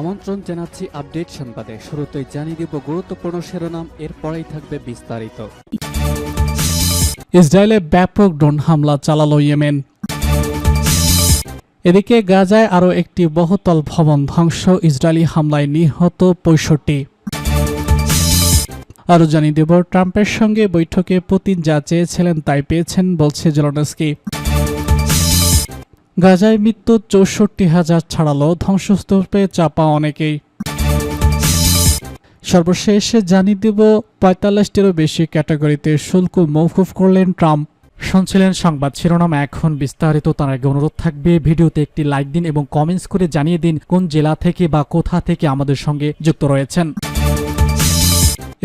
আমন্ত্রণ জানাচ্ছি আপডেট সংবাদে। শুরুতেই জানিয়ে দিব গুরুত্বপূর্ণ শিরোনাম, এরপরেই থাকবে বিস্তারিত। ইসরায়েলে ব্যাপক ড্রোন হামলা চালালো ইয়েমেন। এদিকে গাজায় আরও একটি বহুতল ভবন ধ্বংস, ইসরায়েলি হামলায় নিহত পঁয়ষট্টি। আরও জানিয়ে দেব, ট্রাম্পের সঙ্গে বৈঠকে পুতিন যা চেয়েছিলেন তাই পেয়েছেন, বলছে জেলনস্কি। গাজায় মৃত্যু চৌষট্টি হাজার ছাড়ালো ধ্বংসস্তূপে চাপা অনেকেই। সর্বশেষ জানিয়ে দেব, পঁয়তাল্লিশটিরও বেশি ক্যাটাগরিতে শুল্ক মৌকুফ করলেন ট্রাম্প। শুনছিলেন সংবাদ শিরোনাম, এখন বিস্তারিত, তার আগে অনুরোধ থাকবে, ভিডিওতে একটি লাইক দিন এবং কমেন্টস করে জানিয়ে দিন কোন জেলা থেকে বা কোথা থেকে আমাদের সঙ্গে যুক্ত রয়েছেন।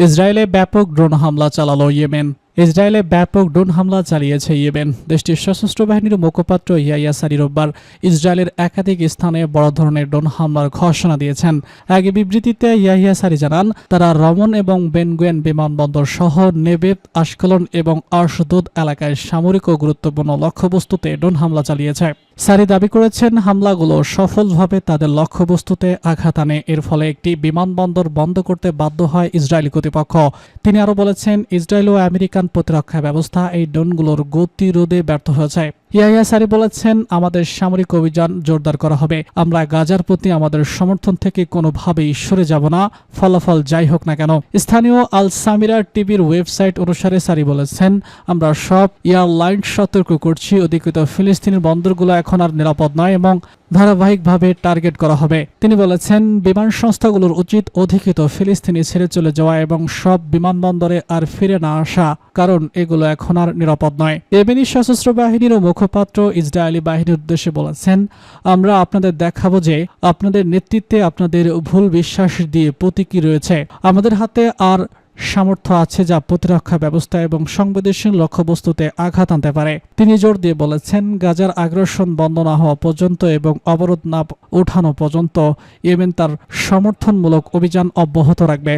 ইসরায়েলে ব্যাপক ড্রোন হামলা চালালো ইয়েমেন। ইসরায়েলে ব্যাপক ড্রোন হামলা চালিয়েছে ইয়েমেন। দেশটির সশস্ত্র বাহিনীর মুখপাত্র ইয়াইয়া সারি রোববার ইসরায়েলের একাধিক স্থানে বড় ধরনের ড্রোন হামলার ঘোষণা দিয়েছেন। এক বিবৃতিতে ইয়াহিয়া সারি জানান, তারা রমন এবং বেনগুয়েন বিমানবন্দর সহ নেবেত আশকলন এবং আর্শদুদ এলাকায় সামরিক ও গুরুত্বপূর্ণ লক্ষ্যবস্তুতে ড্রোন হামলা চালিয়েছে। সারি দাবি করেছেন, হামলাগুলো সফলভাবে তাদের লক্ষ্যবস্তুতে আঘাত আনে। এর ফলে একটি বিমানবন্দর বন্ধ করতে বাধ্য হয় ইসরায়েলি কর্তৃপক্ষ। তিনি আরও বলেছেন, ইসরায়েল ও আমেরিকান প্রতিরক্ষা ব্যবস্থা এই ড্রোনগুলোর গতিরোধে ব্যর্থ হয়েছে। ইয়াহিয়া সারি বলেছেন, আমাদের সামরিক অভিযান জোরদার করা হবে। আমরা গাজার প্রতি আমাদের সমর্থন থেকে কোনোভাবেই সরে যাব না। ফলাফল যাই হোক না কেন। স্থানীয় আল সামিরা টিভির ওয়েবসাইট অনুসারে সারি বলেছেন, আমরা সব এয়ারলাইন সতর্ক করছি। অধিকৃত ফিলিস্তিনি বন্দরগুলো এখন আর নিরাপদ নয় এবং ধারাবাহিকভাবে টার্গেট করা হবে। তিনি বলেছেন, বিমান সংস্থাগুলোর উচিত অধিকৃত ফিলিস্তিনি ছেড়ে চলে যাওয়া এবং সব বিমানবন্দরে আর ফিরে না আসা, কারণ এগুলো এখন আর নিরাপদ নয়। এবেনি সশস্ত্র বাহিনীর মুখপাত্র ইসরায়েলি বাহিনীর উদ্দেশ্যে বলেছেন, আমরা আপনাদের দেখাবো যে আপনাদের নেতৃত্বে আপনাদের ভুল বিশ্বাস দিয়ে প্রতীকী রয়েছে। আমাদের হাতে আর সামর্থ্য আছে যা প্রতিরক্ষা ব্যবস্থা এবং সংবেদনশীল লক্ষ্যবস্তুতে আঘাত আনতে পারে। তিনি জোর দিয়ে বলেছেন, গাজার আগ্রাসন বন্ধ না হওয়া পর্যন্ত এবং অবরোধ না ওঠানো পর্যন্ত ইয়েমেন তার সমর্থনমূলক অভিযান অব্যাহত রাখবে।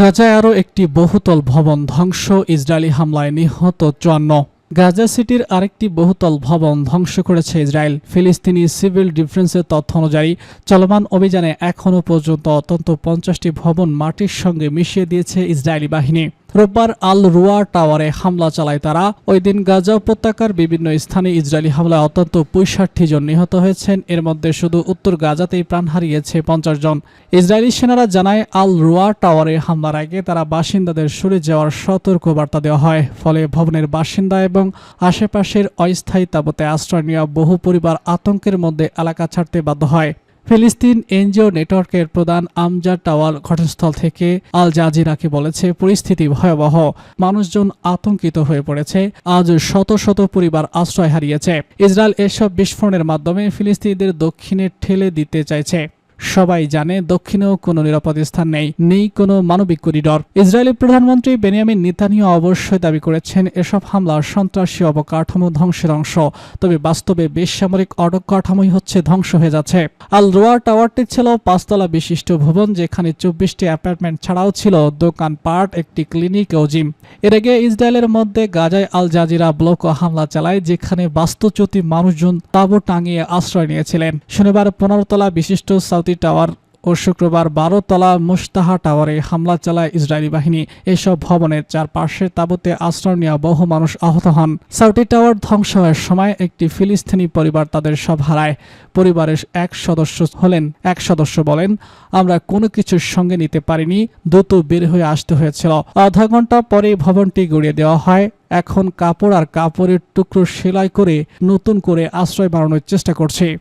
গাজায় আরও একটি বহুতল ভবন ধ্বংস, ইসরায়েলি হামলায় নিহত চুয়ান্ন। গাজা সিটির আরেকটি বহুতল ভবন ধ্বংস করেছে ইসরায়েল। ফিলিস্তিনি সিভিল ডিফেন্সের তথ্য অনুযায়ী, চলমান অভিযানে এখনও পর্যন্ত অত্যন্ত পঞ্চাশটি ভবন মাটির সঙ্গে মিশিয়ে দিয়েছে ইসরায়েলি বাহিনী। রোববার আল রুয়া টাওয়ারে হামলা চালায় তারা। ওই দিন গাজা উপত্যকার বিভিন্ন স্থানে ইসরায়েলি হামলায় অত্যন্ত পঁয়ষট্টি জন নিহত হয়েছেন। এর মধ্যে শুধু উত্তর গাজাতেই প্রাণ হারিয়েছে পঞ্চাশ জন। ইসরায়েলি সেনারা জানায় আল রুয়া টাওয়ারে হামলার আগে তারা বাসিন্দাদের সরে যাওয়ার সতর্ক বার্তা দেওয়া হয়। ফলে ভবনের বাসিন্দা এবং আশেপাশের অস্থায়ী তাবতে আশ্রয় নেওয়া বহু পরিবার আতঙ্কের মধ্যে এলাকা ছাড়তে বাধ্য হয়। ফিলিস্তিন এনজিও নেটওয়ার্কের প্রধান আমজাদ টাওয়াল ঘটনাস্থল থেকে আল জাজিরাকে বলেছে, পরিস্থিতি ভয়াবহ। মানুষজন আতঙ্কিত হয়ে পড়েছে। আজ শত শত পরিবার আশ্রয় হারিয়েছে। ইসরায়েল এসব বিস্ফোরণের মাধ্যমে ফিলিস্তিনদের দক্ষিণে ঠেলে দিতে চাইছে। সবাই জানে দক্ষিণেও কোনো নিরাপদ স্থান নেই নেই কোনো মানবিক করিডর। ইসরায়েলি প্রধানমন্ত্রী বেনিয়ামিন নেতানিয়া অবশ্যই দাবি করেছেন, এসব হামলা সন্ত্রাসী অবকাঠামো ধ্বংসের অংশ, তবে বাস্তবে বেসামরিক অবকাঠামোই হচ্ছে ধ্বংস হয়ে যাচ্ছে। আল রোয়ার টাওয়ারটি ছিল পাঁচতলা বিশিষ্ট ভবন, যেখানে চব্বিশটি অ্যাপার্টমেন্ট ছাড়াও ছিল দোকানপাট, একটি ক্লিনিক ও জিম। এর আগে ইসরায়েলের মধ্যে গাজায় আল জাজিরা ব্লক ও হামলা চালায়, যেখানে বাস্তুচ্যুতি মানুষজন তাঁবু টাঙিয়ে আশ্রয় নিয়েছিলেন। শনিবার পনেরো তলা বিশিষ্ট সাউথি টাওয়ার ও শুক্রবার বারো তলা মুস্তাহা টাওয়ারে হামলা চালায় ইসরায়েলি বাহিনী। এসব ভবনের চারপাশে তাঁবুতে আশ্রয় নেওয়া বহু মানুষ আহত হন। সাউটি টাওয়ার ধ্বংস হওয়ার সময় একটি ফিলিস্তিনি পরিবার তাদের সব হারায়। পরিবারের এক সদস্য হলেন, এক সদস্য বলেন, আমরা কোনো কিছুর সঙ্গে নিতে পারিনি, দ্রুত বের হয়ে আসতে হয়েছিল। আধা ঘণ্টা পরে ভবনটি গড়িয়ে দেওয়া হয়। এখন কাপড় আর কাপড়ের টুকরো সেলাই করে নতুন করে আশ্রয় বাড়ানোর চেষ্টা করছে।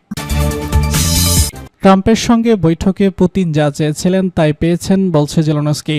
ট্রাম্পের সঙ্গে বৈঠকে পুতিন যা চেয়েছিলেন তাই পেয়েছেন বলছে জেলনস্কি।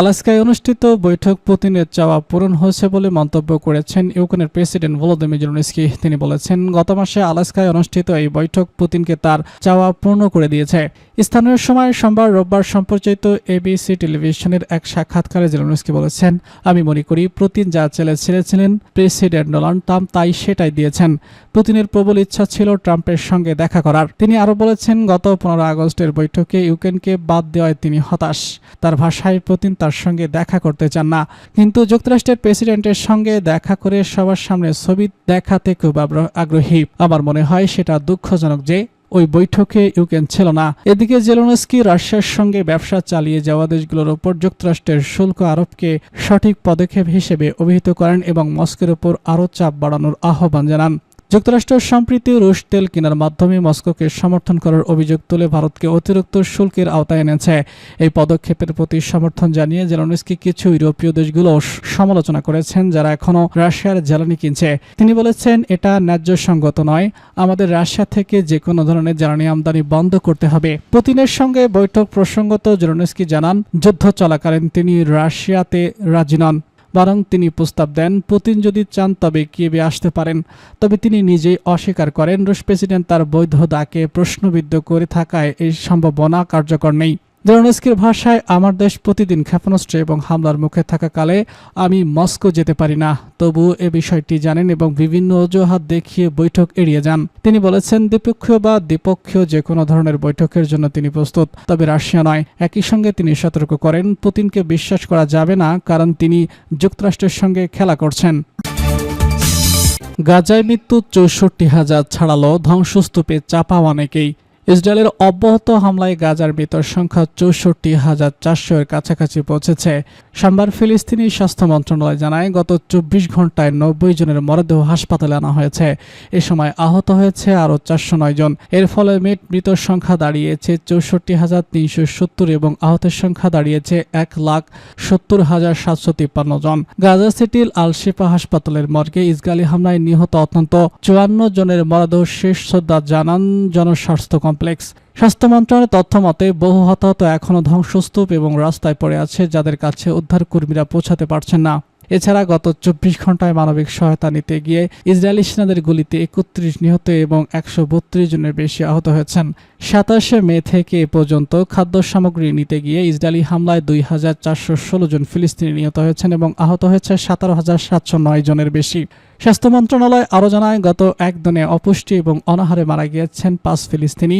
আলাস্কায় অনুষ্ঠিত বৈঠক পুতিনের চাওয়া পূরণ হয়েছে বলে মন্তব্য করেছেন ইউক্রেনের প্রেসিডেন্ট ভলোদিমির জেলনস্কি। তিনি বলেছেন, গত মাসে আলাস্কায় অনুষ্ঠিত এই বৈঠক পুতিনকে তার চাওয়া পূর্ণ করে দিয়েছে। স্থানীয় সময় সোমবার রোববার সম্প্রচারিত এবিসি টেলিভিশনের এক সাক্ষাৎকারে জেলনস্কি বলেছেন, আমি মনে করি পুতিন যা চেলে ছেড়েছিলেন প্রেসিডেন্ট ডোনাল্ড ট্রাম্প তাই সেটাই দিয়েছেন। পুতিনের প্রবল ইচ্ছা ছিল ট্রাম্পের সঙ্গে দেখা করার। তিনি আরও বলেছেন, গত পনেরো আগস্টের বৈঠকে ইউক্রেনকে বাদ দেওয়ায় তিনি হতাশ। তার ভাষায় পুতিন তার সঙ্গে দেখা করতে চান না। কিন্তু যুক্তরাষ্ট্রের প্রেসিডেন্টের সঙ্গে দেখা করে সবার সামনে ছবি দেখাতে খুব আগ্রহী। আমার মনে হয় সেটা দুঃখজনক যে ওই বৈঠকে ইউক্রেন ছিল না। এদিকে জেলোনস্কি রাশিয়ার সঙ্গে ব্যবসা চালিয়ে যাওয়া দেশগুলোর উপর যুক্তরাষ্ট্রের শুল্ক আরোপকে সঠিক পদক্ষেপ হিসেবে অভিহিত করেন এবং মস্কোর উপর আরও চাপ বাড়ানোর আহ্বান জানান। যুক্তরাষ্ট্র সম্প্রীতি রুশ তেল কেনার মাধ্যমে মস্কোকে সমর্থন করার অভিযোগ তুলে ভারতকে অতিরিক্ত শুল্কের আওতায় এনেছে। এই পদক্ষেপের প্রতি সমর্থন জানিয়ে জেলনস্কি কিছু ইউরোপীয় দেশগুলো সমালোচনা করেছেন যারা এখনও রাশিয়ার জ্বালানি কিনছে। তিনি বলেছেন, এটা ন্যায্যসঙ্গত নয়। আমাদের রাশিয়া থেকে যে কোনো ধরনের জ্বালানি আমদানি বন্ধ করতে হবে। পুতিনের সঙ্গে বৈঠক প্রসঙ্গত জেলনস্কি জানান, যুদ্ধ চলাকালীন তিনি রাশিয়াতে রাজি নন। বরং তিনি প্রস্তাব দেন, পুতিন যদি চান তবে কিয়েবে আসতে পারেন। তবে তিনি নিজেই অস্বীকার করেন, রুশ প্রেসিডেন্ট তার বৈধতাকে প্রশ্নবিদ্ধ করে থাকায় এই সম্ভাবনা কার্যকর নেই। জেরোনস্কির ভাষায়, আমার দেশ প্রতিদিন ক্ষেপণাস্ত্র এবং হামলার মুখে থাকাকালে আমি মস্কো যেতে পারি না। তবু এ বিষয়টি জানেন এবং বিভিন্ন অজুহাত দেখিয়ে বৈঠক এড়িয়ে যান। তিনি বলেছেন, দ্বিপক্ষীয় বা দ্বিপক্ষীয় যে কোনো ধরনের বৈঠকের জন্য তিনি প্রস্তুত, তবে রাশিয়া নয়। একই সঙ্গে তিনি সতর্ক করেন, পুতিনকে বিশ্বাস করা যাবে না, কারণ তিনি যুক্তরাষ্ট্রের সঙ্গে খেলা করছেন। গাজায় মৃত্যু চৌষট্টি হাজার ছাড়ালো ধ্বংসস্তূপে চাপা অনেকেই। ইসরায়েলের অব্যাহত হামলায় গাজার মৃতের সংখ্যা চৌষট্টি হাজার চারশো এর কাছাকাছি পৌঁছেছে। সোমবার ফিলিস্তিনি স্বাস্থ্য মন্ত্রণালয় জানায়, গত চব্বিশ ঘন্টায় নব্বই জনের মরদেহ হাসপাতালে আনা হয়েছে। এ সময় আহত হয়েছে আরও চারশো নয় জন। এর ফলে মেট মৃতের সংখ্যা দাঁড়িয়েছে চৌষট্টি হাজার তিনশো সত্তর এবং আহতের সংখ্যা দাঁড়িয়েছে এক লাখ সত্তর হাজার সাতশো তিপ্পান্ন জন। গাজা সিটির আলশিফা হাসপাতালের মর্গে ইসরায়েলি হামলায় নিহত অত্যন্ত চুয়ান্ন জনের মরদেহ শেষ শ্রদ্ধা জানান জনস্বাস্থ্য কমপ্লেক্স। স্বাস্থ্য মন্ত্রণালয়ের তথ্য মতে, বহু হতাহত এখনও ধ্বংসস্তূপ এবং রাস্তায় পড়ে আছে যাদের কাছে উদ্ধার কর্মীরা পৌঁছাতে পারছেন না। এছাড়া গত চব্বিশ ঘন্টায় মানবিক সহায়তা নিতে গিয়ে ইসরায়েলি সেনাদের গুলিতে একত্রিশ নিহত এবং একশো বত্রিশ জনের বেশি আহত হয়েছেন। সাতাশে মে থেকে এ পর্যন্ত খাদ্য সামগ্রী নিতে গিয়ে ইসরায়েলি হামলায় দুই হাজার চারশো ষোলো জন ফিলিস্তিনি নিহত হয়েছেন এবং আহত হয়েছে সতেরো হাজার সাতশো নয় জনের বেশি। স্বাস্থ্য মন্ত্রণালয় আরও জানায়, গত একদিনে অপুষ্টি এবং অনাহারে মারা গিয়েছেন পাঁচ ফিলিস্তিনি।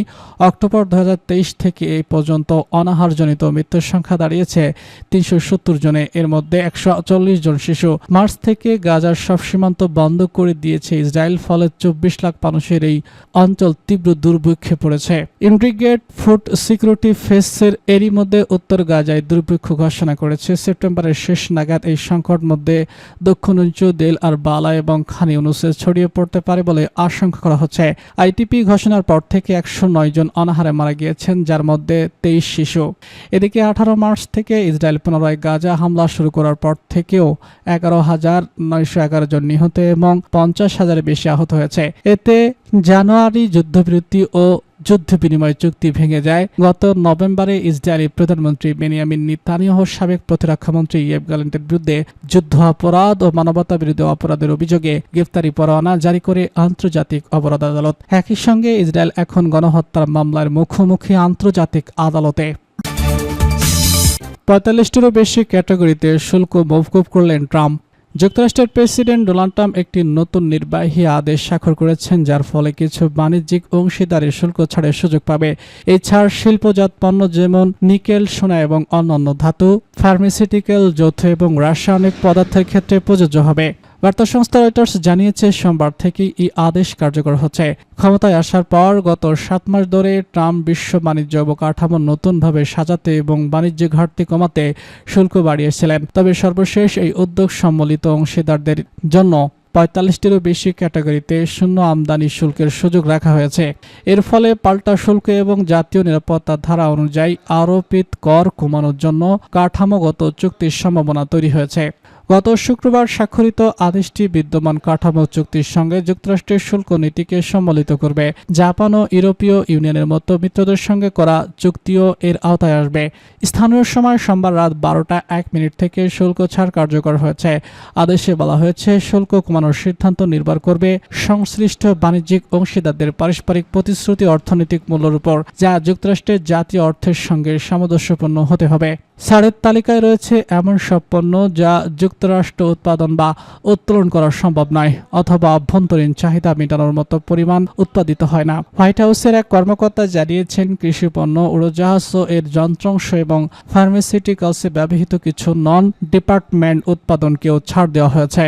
অক্টোবর দু হাজার তেইশ থেকে এই পর্যন্ত অনাহারজনিত মৃত্যুর সংখ্যা দাঁড়িয়েছে তিনশো সত্তর জনে। এর মধ্যে একশো চল্লিশ জন শিশু। মার্চ থেকে গাজার সব সীমান্ত বন্ধ করে দিয়েছে ইসরায়েল, ফলে চব্বিশ লাখ মানুষের এই অঞ্চল তীব্র দুর্ভিক্ষে পড়েছে। ইন্টিগ্রেট ফুড সিকিউরিটি ফেসের এরই মধ্যে উত্তর গাজায় দুর্ভিক্ষ ঘোষণা করেছে। সেপ্টেম্বরের শেষ নাগাদ এই সংকট মধ্যে দক্ষিণাঞ্চল দেল আর বালা এবং খানি ইউনুসে ছড়িয়ে পড়তে পারে বলে আশঙ্কা করা হচ্ছে। আইটিপি ঘোষণার পর থেকে একশো নয় জন অনাহারে মারা গিয়েছেন, যার মধ্যে তেইশ শিশু। এদিকে আঠারো মার্চ থেকে ইসরায়েল পুনরায় গাজা হামলা শুরু করার পর থেকেও এগারো হাজার নয়শো এগারো জন নিহত এবং পঞ্চাশ হাজারের বেশি আহত হয়েছে। এতে জানুয়ারি যুদ্ধবিরতি ও যুদ্ধ বিনিময় চুক্তি ভেঙে যায়। গত নভেম্বরে ইসরায়েলি প্রধানমন্ত্রী বেনিয়ামিন নিতানিয়াহ সাবেক প্রতিরক্ষামন্ত্রী ইয়েব গ্যালেন্টের বিরুদ্ধে যুদ্ধ অপরাধ ও মানবতা বিরোধী অপরাধের অভিযোগে গ্রেফতারি পরোয়ানা জারি করে আন্তর্জাতিক অপরাধ আদালত। একই সঙ্গে ইসরায়েল এখন গণহত্যার মামলার মুখোমুখি আন্তর্জাতিক আদালতে। পঁয়তাল্লিশটিরও বেশি ক্যাটাগরিতে শুল্ক মৌকুব করলেন ট্রাম্প। যুক্তরাষ্ট্রের প্রেসিডেন্ট ডোনাল্ড ট্রাম্প একটি নতুন নির্বাহী আদেশ স্বাক্ষর করেছেন, যার ফলে কিছু বাণিজ্যিক অংশীদারের শুল্ক ছাড়ের সুযোগ পাবে। এই ছাড় শিল্পজাত পণ্য যেমন নিকেল, সোনা এবং অন্যান্য ধাতু, ফার্মাসিউটিক্যাল, যৌথ এবং রাসায়নিক পদার্থের ক্ষেত্রে প্রযোজ্য হবে। বার্তা সংস্থা রয়টার্স জানিয়েছে, সোমবার থেকেই এই আদেশ কার্যকর হচ্ছে। ক্ষমতায় আসার পর গত সাত মাস ধরে ট্রাম্প বিশ্ব বাণিজ্য অবকাঠামো নতুনভাবে সাজাতে এবং বাণিজ্য ঘাটতি কমাতে শুল্ক বাড়িয়েছিলেন। তবে সর্বশেষ এই উদ্যোগ সম্মিলিত অংশীদারদের জন্য পঁয়তাল্লিশটিরও বেশি ক্যাটাগরিতে শূন্য আমদানি শুল্কের সুযোগ রাখা হয়েছে। এর ফলে পাল্টা শুল্ক এবং জাতীয় নিরাপত্তা ধারা অনুযায়ী আরোপিত কর কমানোর জন্য কাঠামোগত চুক্তির সম্ভাবনা তৈরি হয়েছে। গত শুক্রবার স্বাক্ষরিত আদেশটি বিদ্যমান কাঠামো চুক্তির সঙ্গে যুক্তরাষ্ট্রের শুল্ক নীতিকে সম্মিলিত করবে। জাপান ও ইউরোপীয় ইউনিয়নের মতো মিত্রদের সঙ্গে করা চুক্তিও এর আওতায় আসবে। স্থানীয় সময় সোমবার রাত বারোটা এক মিনিট থেকে শুল্ক ছাড় কার্যকর হয়েছে। আদেশে বলা হয়েছে, শুল্ক কমানোর সিদ্ধান্ত নির্ভর করবে সংশ্লিষ্ট বাণিজ্যিক অংশীদারদের পারস্পরিক প্রতিশ্রুতি অর্থনৈতিক মূল্যের উপর, যা যুক্তরাষ্ট্রের জাতীয় অর্থের সঙ্গে সামঞ্জস্যপূর্ণ হতে হবে। ছাড়ের তালিকায় রয়েছে এমন সব পণ্য যা যুক্তরাষ্ট্র উৎপাদন বা উত্তোলন করা সম্ভব নয়, অথবা অভ্যন্তরীণ চাহিদা মেটানোর মতো পরিমাণ উৎপাদিত হয় না। হোয়াইট হাউসের এক কর্মকর্তা জানিয়েছেন, কৃষি পণ্য, উড়োজাহাজ ও এর যন্ত্রাংশ এবং ফার্মাসিউটিক্যালসে ব্যবহৃত কিছু নন ডিপার্টমেন্ট উৎপাদনকেও ছাড় দেওয়া হয়েছে।